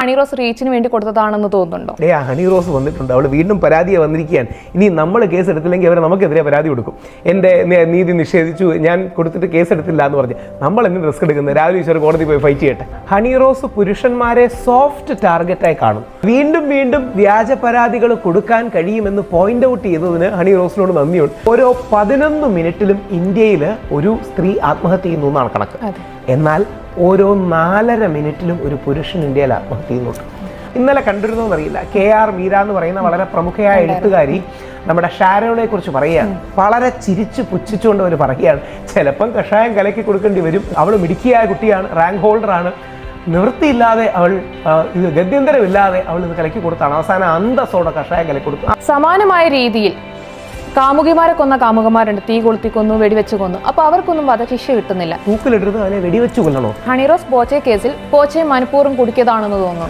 ഹണി റോസ് റീച്ചിന് വേണ്ടി കൊടുത്തതാണെന്ന് തോന്നുന്നുണ്ടോ? ആ ഹണി റോസ് വന്നിട്ടുണ്ട്. അവൾ വീണ്ടും പരാതിയെ വന്നിരിക്കുകയാണ്. ഇനി നമ്മൾ കേസ് എടുത്തില്ലെങ്കിൽ അവർ നമുക്കെതിരെ പരാതി കൊടുക്കും. എന്റെ നീതി നിഷേധിച്ചു ഞാൻ കൊടുത്തിട്ട് കേസ് എടുത്തില്ല എന്ന് പറഞ്ഞ് നമ്മൾ എന്തിന് റിസ്ക് എടുക്കുന്നത്? രാവിലെ ഈശ്വർ കോടതി പോയി ഫൈറ്റ് ചെയ്യട്ടെ. ഹണി റോസ് പുരുഷന്മാരെ സോഫ്റ്റ് ടാർഗറ്റായി കാണും. വീണ്ടും വീണ്ടും വ്യാജ പരാതികൾ കൊടുക്കാൻ കഴിയുമെന്ന് പോയിന്റ് ഔട്ട് ചെയ്തതിന് ഹണി റോസിനോട് നന്ദിയുണ്ട്. ഓരോ പതിനൊന്ന് മിനിറ്റിലും ഇന്ത്യയിൽ ഒരു സ്ത്രീ ആത്മഹത്യ ചെയ്യുന്നു എന്നാണ് കണക്ക്. എന്നാൽ ഓരോ നാലര മിനിറ്റിലും ഒരു പുരുഷൻ ഇന്ത്യയിൽ ആത്മഹത്യ ചെയ്യുന്നുണ്ട്. ഇന്നലെ കണ്ടിരുന്നോ അറിയില്ല. കെ ആർ മീര എന്ന് പറയുന്ന വളരെ പ്രമുഖയായ എഴുത്തുകാരി നമ്മുടെ ഷാരോണെ കുറിച്ച് പറയുകയാണ് വളരെ ചിരിച്ച് പുച്ഛിച്ചുകൊണ്ട് അവർ പറയുകയാണ്. ചിലപ്പം കഷായം കലക്കി കൊടുക്കേണ്ടി വരും. അവൾ മിടുക്കിയായ കുട്ടിയാണ് റാങ്ക് ഹോൾഡറാണ് നിവൃത്തിയില്ലാതെ അവൾ ഇത് ഗത്യന്തരമില്ലാതെ അവൾ ഇത് കലക്കി കൊടുത്താണ്. അവസാനം അന്തസ്സോടെ കഷായം കലക്കി കൊടുത്തു. സമാനമായ രീതിയിൽ കാമുകിമാരെ കൊന്ന കാമുകന്മാരുണ്ട്. തീ കൊളുത്തി കൊന്നു വെടിവെച്ച് കൊന്നു. അപ്പൊ അവർക്കൊന്നും വധശിക്ഷ കിട്ടുന്നില്ല. തൂക്കിലിട്ടിരുന്ന് അവനെ വെടിവെച്ച് കൊല്ലണോ? ഹണിറോസ് പോച്ചെ കേസിൽ പോച്ചെ മനഃപൂർവം കുടിക്കിയതാണെന്ന് തോന്നുന്നുണ്ട്